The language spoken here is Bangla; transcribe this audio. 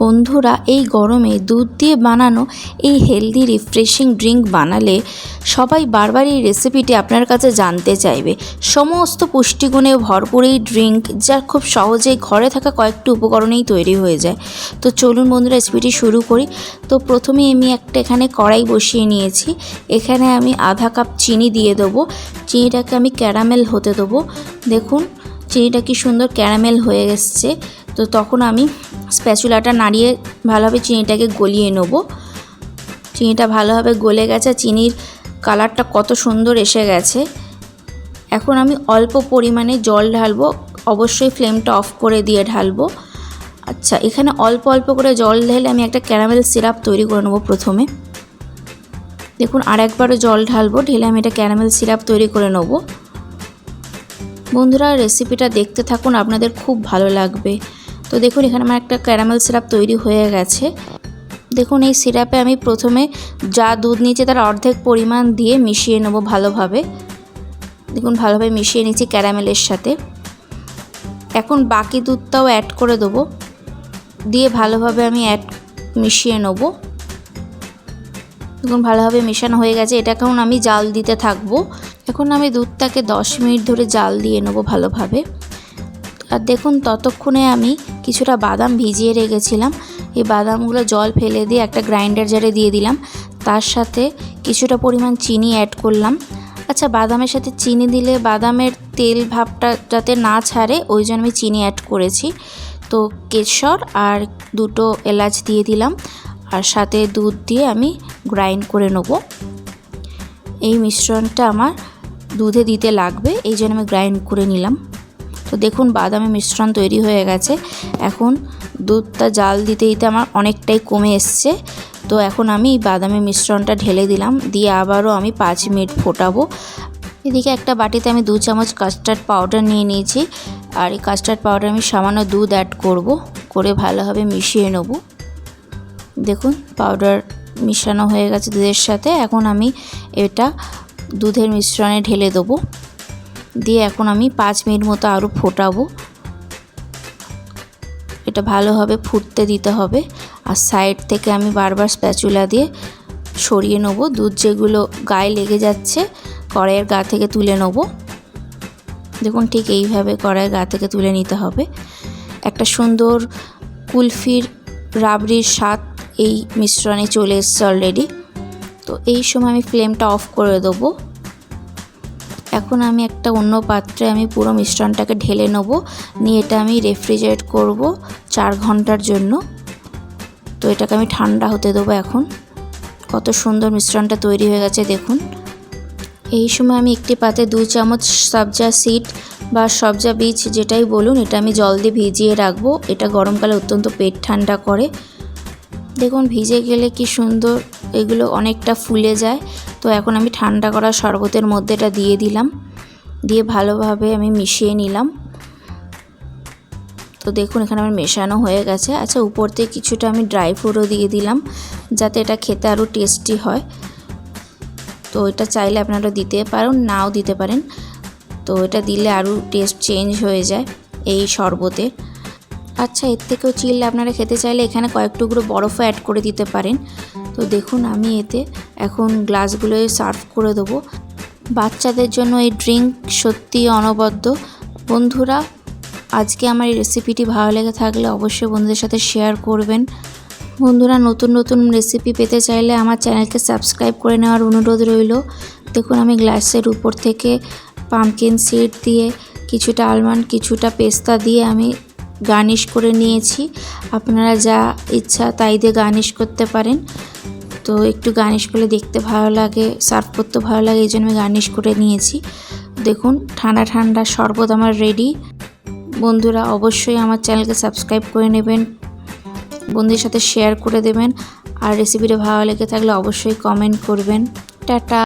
বন্ধুরা, এই গরমে দুধ দিয়ে বানানো এই হেলদি রিফ্রেশিং ড্রিঙ্ক বানালে সবাই বারবার এই রেসিপিটি আপনার কাছে জানতে চাইবে। সমস্ত পুষ্টিগুণে ভরপুর এই ড্রিঙ্ক যা খুব সহজেই ঘরে থাকা কয়েকটি উপকরণেই তৈরি হয়ে যায়। তো চলুন বন্ধুরা রেসিপিটি শুরু করি। তো প্রথমে আমি একটা এখানে কড়াই বসিয়ে নিয়েছি। এখানে আমি আধা কাপ চিনি দিয়ে দেবো। চিনিটাকে আমি ক্যারামেল হতে দেবো। দেখুন, চিনিটা কি সুন্দর ক্যারামেল হয়ে এসছে। তো তখন আমি স্প্যাচুলাটা নাড়িয়ে ভালোভাবে চিনিটাকে গলিয়ে নেব। চিনিটা ভালোভাবে গলে গেছে, চিনির কালারটা কত সুন্দর এসে গেছে। এখন আমি অল্প পরিমাণে জল ঢালবো, অবশ্যই ফ্লেমটা অফ করে দিয়ে ঢালবো। আচ্ছা এখানে অল্প অল্প করে জল ঢেলে আমি একটা ক্যারামেল সিরাপ তৈরি করে নেব প্রথমে। দেখুন আর একবারও জল ঢালবো, ঢেলে আমি এটা ক্যারামেল সিরাপ তৈরি করে নেব। বন্ধুরা, রেসিপিটা দেখতে থাকুন, আপনাদের খুব ভালো লাগবে। তো দেখুন, এখানে আমার একটা ক্যারামেল সিরাপ তৈরি হয়ে গেছে। দেখুন, এই সিরাপে আমি প্রথমে যা দুধ নিয়েছি তার অর্ধেক পরিমাণ দিয়ে মিশিয়ে নেব ভালোভাবে। দেখুন, ভালোভাবে মিশিয়ে নিচ্ছি ক্যারামেলের সাথে। এখন বাকি দুধটাও অ্যাড করে দেবো। দিয়ে ভালোভাবে আমি অ্যাড মিশিয়ে নেব। দেখুন, ভালোভাবে মেশানো হয়ে গেছে। এটাকেও আমি জাল দিতে থাকব। এখন আমি দুধটাকে দশ মিনিট ধরে জাল দিয়ে নেব ভালোভাবে। আর দেখুন, ততক্ষণে আমি কিছুটা বাদাম ভিজিয়ে রেখেছিলাম। এই বাদামগুলো জল ফেলে দিয়ে একটা গ্রাইন্ডার জারে দিয়ে দিলাম। তার সাথে কিছুটা পরিমাণ চিনি অ্যাড করলাম। আচ্ছা বাদামের সাথে চিনি দিলে বাদামের তেল ভাবটা যাতে না ছাড়ে, ওই জন্য আমি চিনি অ্যাড করেছি। তো কেশর আর দুটো এলাচ দিয়ে দিলাম। আর সাথে দুধ দিয়ে আমি গ্রাইন্ড করে নেব। এই মিশ্রণটা আমার দুধে দিতে লাগবে, এই জন্য আমি গ্রাইন্ড করে নিলাম। তো দেখুন বাদামের মিশ্রণ তৈরি হয়ে গেছে। এখন দুধটা জাল দিতে দিতে আমার অনেকটাই কমে এসছে। তো এখন আমি বাদামের মিশ্রণটা ঢেলে দিলাম। দিয়ে আবারও আমি পাঁচ মিনিট ফোটাবো। এদিকে একটা বাটিতে আমি দু চামচ কাস্টার্ড পাউডার নিয়ে নিয়েছি। আর এই কাস্টার্ড পাউডার আমি সামান্য দুধ অ্যাড করব। করে ভালোভাবে মিশিয়ে নেব। দেখুন পাউডার মিশানো হয়ে গেছে দুধের সাথে। এখন আমি এটা দুধের মিশ্রণে ঢেলে দেবো। দিয়ে এখন আমি পাঁচ মিনিট মতো আরও ফোটাবো। এটা ভালোভাবে ফুটতে দিতে হবে। আর সাইড থেকে আমি বারবার স্প্যাচুলা দিয়ে সরিয়ে নেব। দুধ যেগুলো গায়ে লেগে যাচ্ছে, কড়াইয়ের গা থেকে তুলে নেব। দেখুন, ঠিক এইভাবে কড়াইয়ের গা থেকে তুলে নিতে হবে। একটা সুন্দর কুলফির রাবড়ির স্বাদ এই মিশ্রণে চলে এসছে অলরেডি তো এই সময় আমি ফ্লেমটা অফ করে দেবো। এখন আমি একটা অন্য পাত্রে আমি পুরো মিশ্রণটাকে ঢেলে নেব। নিয়ে এটা আমি রেফ্রিজারেট করব চার ঘণ্টার জন্য। তো এটাকে আমি ঠান্ডা হতে দেবো এখন। কত সুন্দর মিশ্রণটা তৈরি হয়ে গেছে, দেখুন। এই সময় আমি একটি পাতে দু চামচ সবজা সিড বা সবজা বীজ যেটাই বলুন, এটা আমি জল দিয়ে ভিজিয়ে রাখব। এটা গরমকালে অত্যন্ত পেট ঠান্ডা করে। দেখুন, ভিজে গেলে কি সুন্দর এগুলো অনেকটা ফুলে যায়। তো এখন আমি ঠান্ডা করা শরবতের মধ্যে এটা দিয়ে দিলাম। দিয়ে ভালোভাবে আমি মিশিয়ে নিলাম। তো দেখুন, এখানে আমার মেশানো হয়ে গেছে। আচ্ছা উপর থেকে কিছুটা আমি ড্রাই ফ্রুটও দিয়ে দিলাম, যাতে এটা খেতে আরও টেস্টি হয়। তো এটা চাইলে আপনারা দিতে পারেন, নাও দিতে পারেন। তো এটা দিলে আরও টেস্ট চেঞ্জ হয়ে যায় এই শরবতে আচ্ছা এর থেকেও চিল্লে আপনারা খেতে চাইলে এখানে কয়েক টুকরো বরফও অ্যাড করে দিতে পারেন। তো দেখুন আমি এতে এখন গ্লাসগুলোয় সার্ভ করে দেবো। বাচ্চাদের জন্য এই ড্রিঙ্ক সত্যি অনবদ্য। বন্ধুরা, আজকে আমার এই রেসিপিটি ভালো লেগে থাকলে অবশ্যই বন্ধুদের সাথে শেয়ার করবেন। বন্ধুরা, নতুন নতুন রেসিপি পেতে চাইলে আমার চ্যানেলকে সাবস্ক্রাইব করে নেওয়ার অনুরোধ রইল। দেখুন, আমি গ্লাসের উপর থেকে পামকিন সিড দিয়ে কিছুটা আলমন্ড, কিছুটা পেস্তা দিয়ে আমি গার্নিশ করে নিয়েছি। আপনারা যা ইচ্ছা তাই দিয়ে গার্নিশ করতে পারেন। তো একটু গার্নিশ করলে দেখতে ভালো লাগে, সার্ভ করতে ভালো লাগে এই জন্য আমি গার্নিশ করে নিয়েছি। দেখুন, ঠান্ডা ঠান্ডা শরবত আমার রেডি বন্ধুরা, অবশ্যই আমার চ্যানেলকে সাবস্ক্রাইব করে নেবেন, বন্ধুদের সাথে শেয়ার করে দেবেন, আর রেসিপিটা ভালো লেগে থাকলে অবশ্যই কমেন্ট করবেন। টাটা!